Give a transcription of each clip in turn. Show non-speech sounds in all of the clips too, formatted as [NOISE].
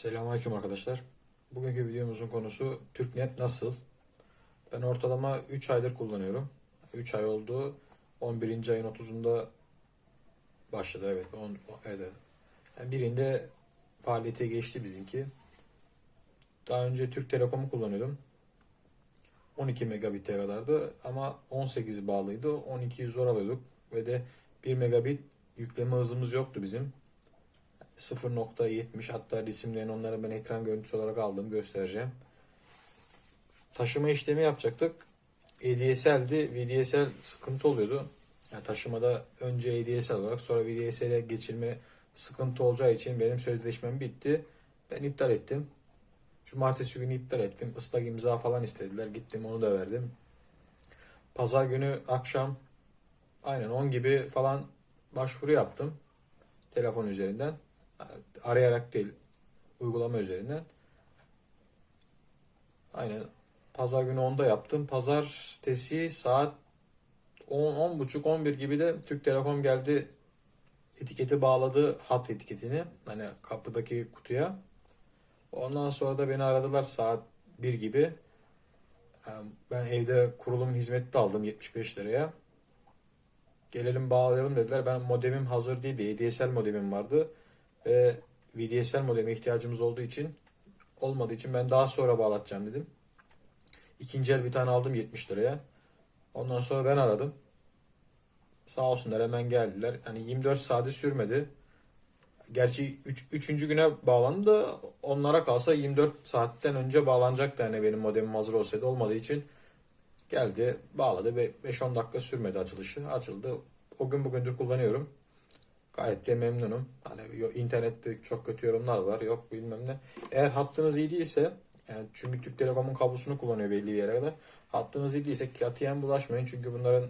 Selamünaleyküm arkadaşlar. Bugünkü videomuzun konusu TürkNet nasıl? Ben ortalama 3 aydır kullanıyorum. 3 ay oldu. 11. ayın 30'unda başladı evet. On, evet. evet. Yani birinde faaliyete geçti bizimki. Daha önce Türk Telekom'u kullanıyordum. 12 megabit'e kadardı ama 18'i bağlıydı. 12'yi zor alıyorduk ve de 1 megabit yükleme hızımız yoktu bizim. 0.70 hatta resimlerini onları ben ekran görüntüsü olarak aldım göstereceğim. Taşıma işlemi yapacaktık. ADSL'di. VDSL sıkıntı oluyordu. Yani taşımada önce ADSL olarak sonra VDSL'e geçirme sıkıntı olacağı için benim sözleşmem bitti. Ben iptal ettim. Cumartesi günü iptal ettim. Islak imza falan istediler. Gittim onu da verdim. Pazar günü akşam aynen 10 gibi falan başvuru yaptım. Telefon üzerinden arayarak değil uygulama üzerinden. Aynen. Pazar günü 10'da yaptım. Pazartesi saat 10 10 buçuk 11 gibi de Türk Telekom geldi. Etiketi bağladı hat etiketini. Hani kapıdaki kutuya. Ondan sonra da beni aradılar saat 1 gibi. Ben evde kurulum hizmeti de aldım 75 liraya. Gelelim bağlayalım dediler. Ben modemim hazır değildi. ADSL modemim vardı ve VDSL modeme ihtiyacımız olduğu için olmadığı için ben daha sonra bağlatacağım dedim. İkinci el bir tane aldım 70 liraya. Ondan sonra ben aradım. Sağ olsunlar hemen geldiler. Hani 24 saati sürmedi. Gerçi 3. Üç, güne bağlandı da onlara kalsa 24 saatten önce bağlanacaktı yani benim modemim hazır olsaydı olmadığı için geldi bağladı ve 5-10 dakika sürmedi açılışı. Açıldı. O gün bugündür kullanıyorum. Gayet de memnunum. Hani internette çok kötü yorumlar var. Yok bilmem ne. Eğer hattınız iyi değilse yani çünkü Türk Telekom'un kablosunu kullanıyor belli bir yere kadar. Hattınız iyi değilse katiyen bulaşmayın. Çünkü bunların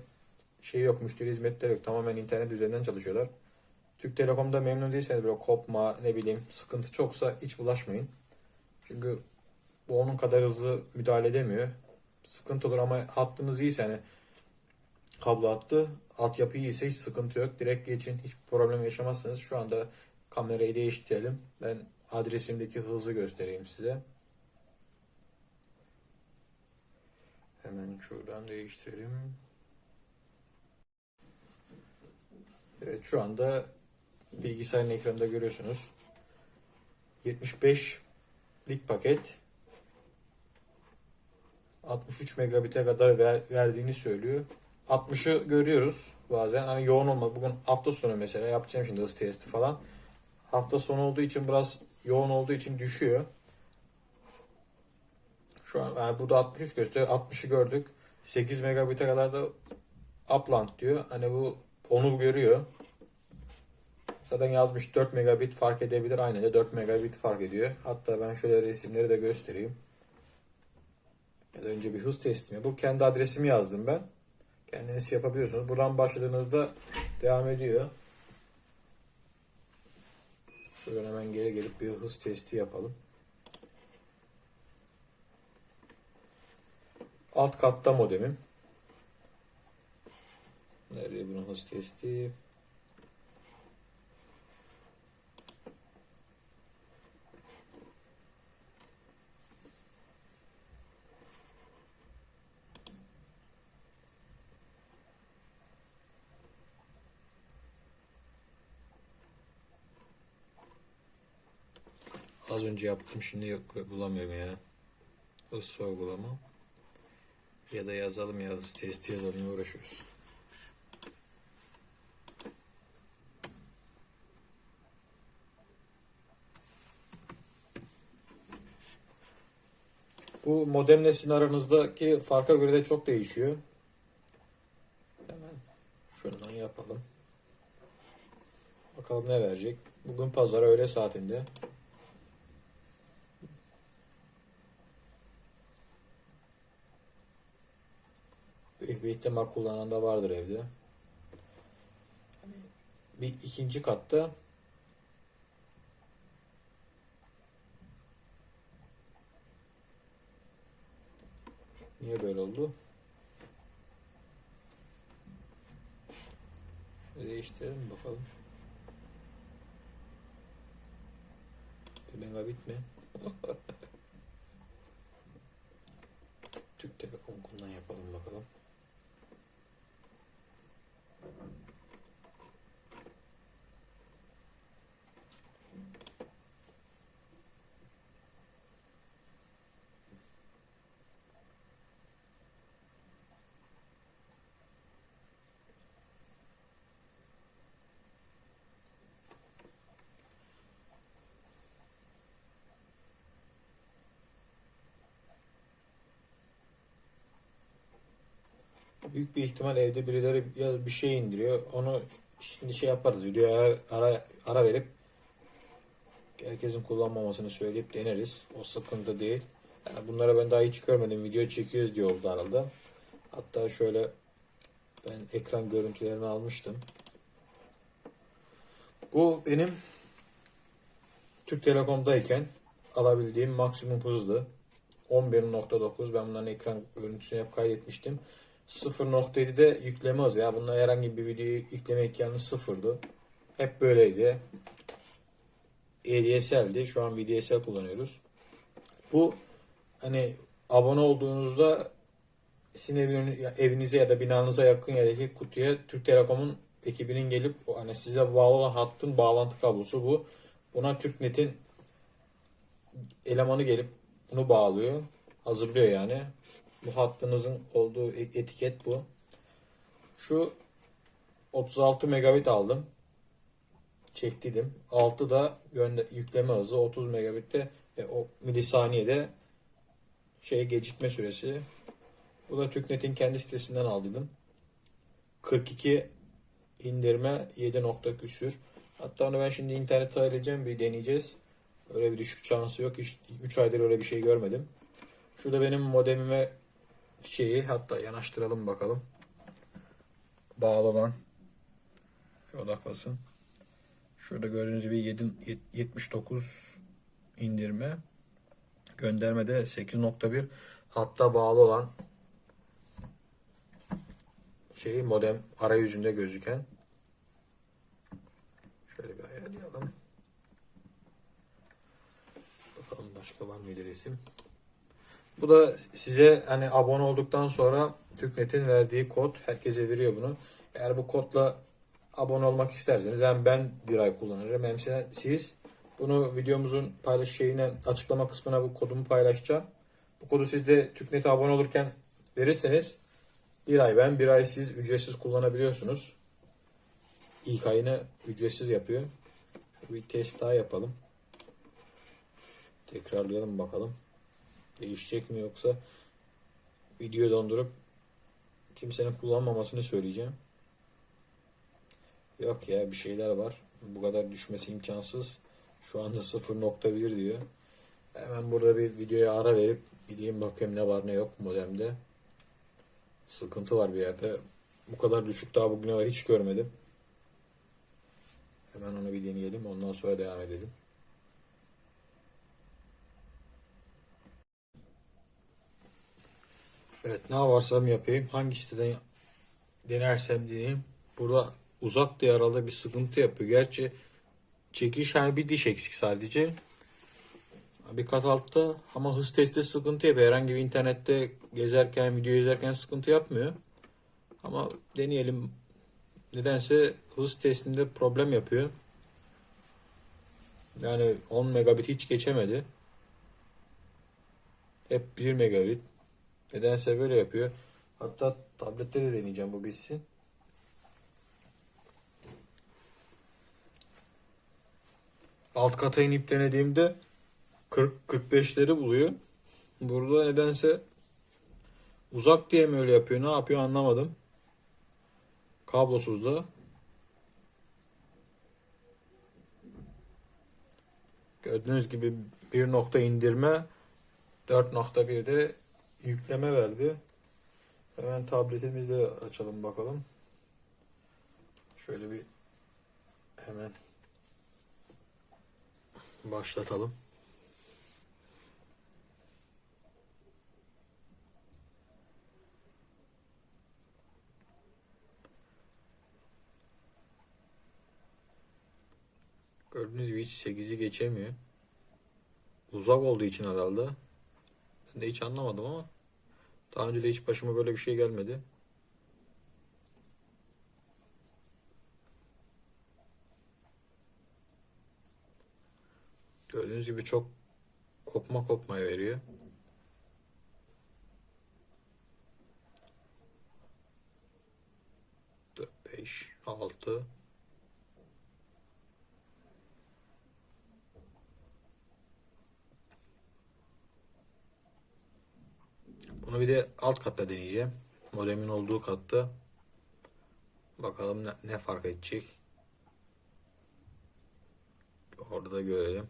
şeyi yok, müşteri hizmetleri yok. Tamamen internet üzerinden çalışıyorlar. Türk Telekom'da memnun değilseniz böyle kopma ne bileyim sıkıntı çoksa hiç bulaşmayın. Çünkü bu onun kadar hızlı müdahale edemiyor. Sıkıntı olur ama hattınız iyiyse hani kablo hattı altyapı iyiyse hiç sıkıntı yok. Direkt geçin. Hiç problem yaşamazsınız. Şu anda kamerayı değiştirelim. Ben adresimdeki hızı göstereyim size. Hemen şuradan değiştirelim. Evet şu anda bilgisayarın ekranında görüyorsunuz. 75'lik paket 63 megabit'e kadar ver- verdiğini söylüyor. 60'ı görüyoruz bazen. Hani yoğun olma. Bugün hafta sonu mesela yapacağım şimdi hız testi falan. Hafta sonu olduğu için biraz yoğun olduğu için düşüyor. Şu an yani burada 63 gösteriyor. 60'ı gördük. 8 megabit'e kadar da upland diyor. Hani bu onu görüyor. Zaten yazmış 4 megabit fark edebilir. Aynen de 4 megabit fark ediyor. Hatta ben şöyle resimleri de göstereyim. Ya önce bir hız testi mi? Bu kendi adresimi yazdım ben. Kendiniz yapabiliyorsunuz. Buradan başladığınızda devam ediyor. Şuradan hemen geri gelip bir hız testi yapalım. Alt katta modemim. Nerede bunun hız testi? Az önce yaptım şimdi yok bulamıyorum ya. Hız sorgulama. Ya da yazalım ya testi yazalım uğraşıyoruz. Bu modemle sizin aranızdaki farka göre de çok değişiyor. Hemen şuradan yapalım. Bakalım ne verecek. Bugün pazar öğle saatinde. Büyük bir ihtimal kullanan da vardır evde. Hani bir ikinci katta Niye böyle oldu? Değiştirelim bakalım. megabit mi? [LAUGHS] Türk Telekom kullan yapalım bakalım. Büyük bir ihtimal evde birileri ya bir şey indiriyor. Onu şimdi şey yaparız. Videoya ara, ara verip herkesin kullanmamasını söyleyip deneriz. O sıkıntı değil. Yani bunlara ben daha hiç görmedim. Video çekiyoruz diye oldu arada. Hatta şöyle ben ekran görüntülerini almıştım. Bu benim Türk Telekom'dayken alabildiğim maksimum hızdı. 11.9 ben bunların ekran görüntüsünü hep kaydetmiştim. 0.7'de yükleme hızı ya. Bunlar herhangi bir videoyu yükleme imkanı sıfırdı. Hep böyleydi. ADSL'di. Şu an VDSL kullanıyoruz. Bu hani abone olduğunuzda sizin evin- evinize ya da binanıza yakın yerdeki kutuya Türk Telekom'un ekibinin gelip hani size bağlı olan hattın bağlantı kablosu bu. Buna TürkNet'in elemanı gelip bunu bağlıyor. Hazırlıyor yani. Bu hattınızın olduğu e- etiket bu. Şu 36 megabit aldım. Çektiydim. 6 da yükleme hızı 30 megabitte ve o milisaniyede şey gecikme süresi. Bu da TürkNet'in kendi sitesinden aldıydım. 42 indirme 7 nokta küsür. Hatta onu ben şimdi internete arayacağım bir deneyeceğiz. Öyle bir düşük şansı yok. 3 aydır öyle bir şey görmedim. Şurada benim modemime şeyi hatta yanaştıralım bakalım. Bağlı olan odaklasın. Şurada gördüğünüz gibi 7, 79 indirme. Gönderme de 8.1 hatta bağlı olan şeyi modem arayüzünde gözüken şöyle bir ayarlayalım. Bakalım başka var mıydı resim? Bu da size hani abone olduktan sonra TürkNet'in verdiği kod. Herkese veriyor bunu. Eğer bu kodla abone olmak isterseniz hem ben bir ay kullanırım hem siz bunu videomuzun paylaş şeyine açıklama kısmına bu kodumu paylaşacağım. Bu kodu siz de TürkNet'e abone olurken verirseniz bir ay ben bir ay siz ücretsiz kullanabiliyorsunuz. İlk ayını ücretsiz yapıyor. Bir test daha yapalım. Tekrarlayalım bakalım. Değişecek mi yoksa video dondurup kimsenin kullanmamasını söyleyeceğim. Yok ya bir şeyler var. Bu kadar düşmesi imkansız. Şu anda 0.1 diyor. Hemen burada bir videoya ara verip gideyim bakayım ne var ne yok modemde. Sıkıntı var bir yerde. Bu kadar düşük daha bugüne kadar hiç görmedim. Hemen onu bir deneyelim. Ondan sonra devam edelim. Evet ne varsam yapayım. Hangi siteden denersem deneyeyim. Burada uzak diye arada bir sıkıntı yapıyor. Gerçi çekiş hani bir diş eksik sadece. Bir kat altta ama hız testte sıkıntı yapıyor. Herhangi bir internette gezerken, video izlerken sıkıntı yapmıyor. Ama deneyelim. Nedense hız testinde problem yapıyor. Yani 10 megabit hiç geçemedi. Hep 1 megabit. Nedense böyle yapıyor. Hatta tablette de deneyeceğim bu bitsin. Alt kata inip denediğimde 40-45'leri buluyor. Burada nedense uzak diye mi öyle yapıyor ne yapıyor anlamadım. Kablosuz da. Gördüğünüz gibi bir nokta indirme 4.1'de yükleme verdi. Hemen tabletimizi de açalım bakalım. Şöyle bir hemen başlatalım. Gördüğünüz gibi hiç 8'i geçemiyor. uzak olduğu için herhalde. Ben de hiç anlamadım ama daha önce de hiç başıma böyle bir şey gelmedi. Gördüğünüz gibi çok kopma kopmaya veriyor. Dört, beş, altı. Bunu bir de alt katta deneyeceğim. Modemin olduğu katta. Bakalım ne, ne fark edecek. Orada da görelim.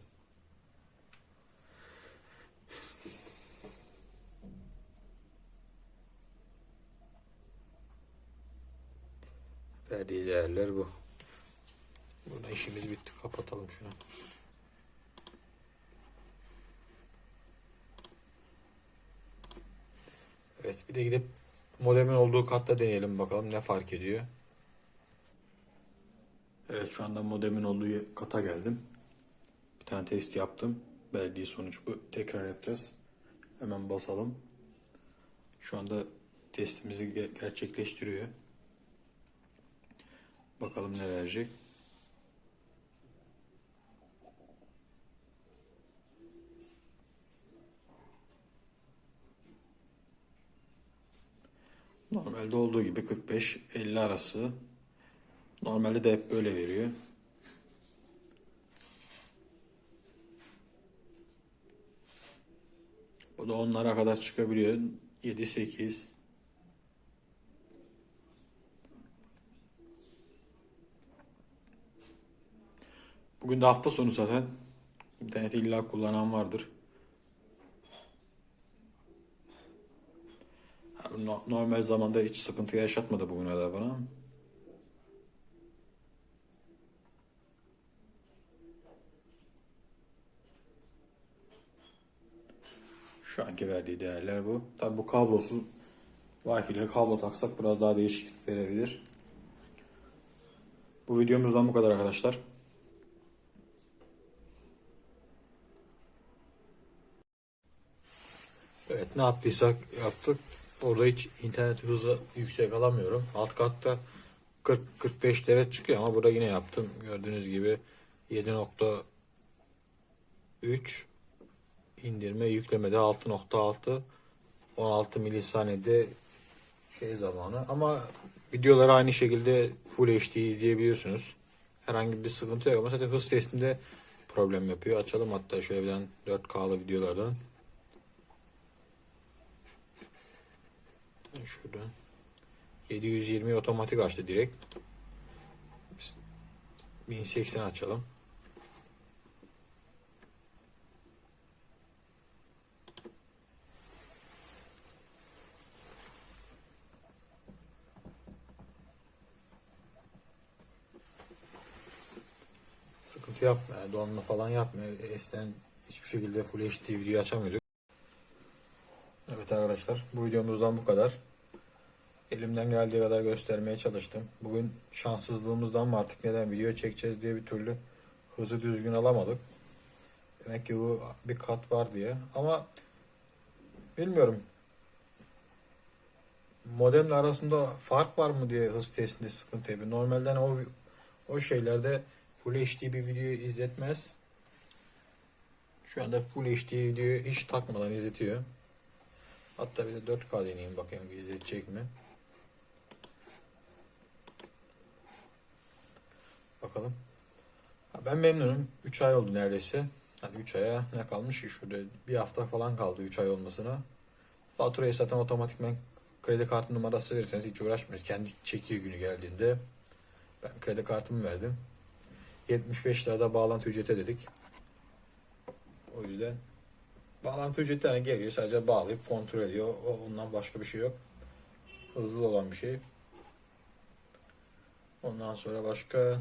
Verdiği değerler bu. Burada işimiz bitti. Kapatalım şunu. Evet bir de gidip modemin olduğu katta deneyelim bakalım ne fark ediyor. Evet şu anda modemin olduğu kata geldim. Bir tane test yaptım. Verdiği sonuç bu. Tekrar yapacağız. Hemen basalım. Şu anda testimizi ge- gerçekleştiriyor. Bakalım ne verecek. Normalde olduğu gibi 45-50 arası. Normalde de hep böyle veriyor. Bu da onlara kadar çıkabiliyor. 7-8. Bugün de hafta sonu zaten. İnterneti illa kullanan vardır. No- Normal zamanda hiç sıkıntı yaşatmadı bugüne kadar bana. Şu anki verdiği değerler bu. Tabi bu kablosuz Wi-Fi ile kablo taksak biraz daha değişiklik verebilir. Bu videomuzdan bu kadar arkadaşlar. Evet ne yaptıysak yaptık. Orada hiç internet hızı yüksek alamıyorum. Alt katta 40-45'lere çıkıyor ama burada yine yaptım. Gördüğünüz gibi 7.3 indirme yüklemede 6.6 16 milisaniyede şey zamanı ama videoları aynı şekilde Full HD izleyebiliyorsunuz. Herhangi bir sıkıntı yok ama zaten hız testinde problem yapıyor. Açalım hatta şöyle bir 4K'lı videolardan. Şuradan. 720 otomatik açtı direkt. Biz 1080 açalım. Sıkıntı yapmıyor. Donma falan yapmıyor. Esen hiçbir şekilde Full HD video açamıyorduk. Arkadaşlar bu videomuzdan bu kadar. Elimden geldiği kadar göstermeye çalıştım. Bugün şanssızlığımızdan mı artık neden video çekeceğiz diye bir türlü hızı düzgün alamadık. Demek ki bu bir kat var diye. Ama bilmiyorum. Modemle arasında fark var mı diye hız testinde sıkıntı yapıyor. Normalden o o şeylerde Full HD bir video izletmez. Şu anda Full HD videoyu hiç takmadan izletiyor. Hatta bir de 4K deneyeyim bakayım izletecek mi? Bakalım. Ben memnunum. 3 ay oldu neredeyse. Hani 3 aya ne kalmış ki şurada bir hafta falan kaldı 3 ay olmasına. Faturayı zaten otomatikmen kredi kartı numarası verirseniz hiç uğraşmıyoruz. Kendi çekiyor günü geldiğinde. Ben kredi kartımı verdim. 75 lirada bağlantı ücreti dedik. O yüzden bağlantı ücreti hani geliyor sadece bağlayıp kontrol ediyor. Ondan başka bir şey yok. Hızlı olan bir şey. Ondan sonra başka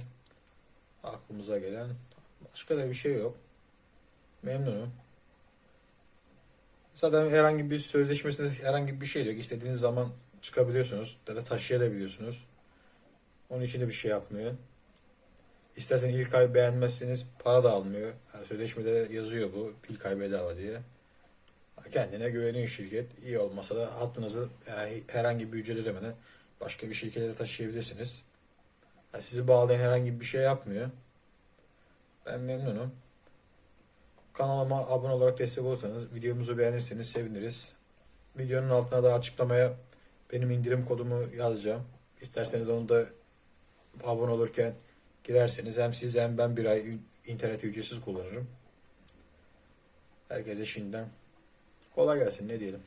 aklımıza gelen başka da bir şey yok. Memnunum. Zaten herhangi bir sözleşmesinde herhangi bir şey yok. İstediğiniz zaman çıkabiliyorsunuz ya da taşıyabiliyorsunuz. Onun için de bir şey yapmıyor. İstersen ilk ay beğenmezseniz para da almıyor. Yani sözleşmede yazıyor bu ilk ay bedava diye. Kendine güveniyor şirket. İyi olmasa da hattınızı herhangi bir ücret ödemeden başka bir şirkete taşıyabilirsiniz. Yani sizi bağlayan herhangi bir şey yapmıyor. Ben memnunum. Kanalıma abone olarak destek olursanız, videomuzu beğenirseniz seviniriz. Videonun altına da açıklamaya benim indirim kodumu yazacağım. İsterseniz onu da abone olurken girerseniz hem siz hem ben bir ay internet ücretsiz kullanırım. Herkese şimdiden kolay gelsin ne diyelim.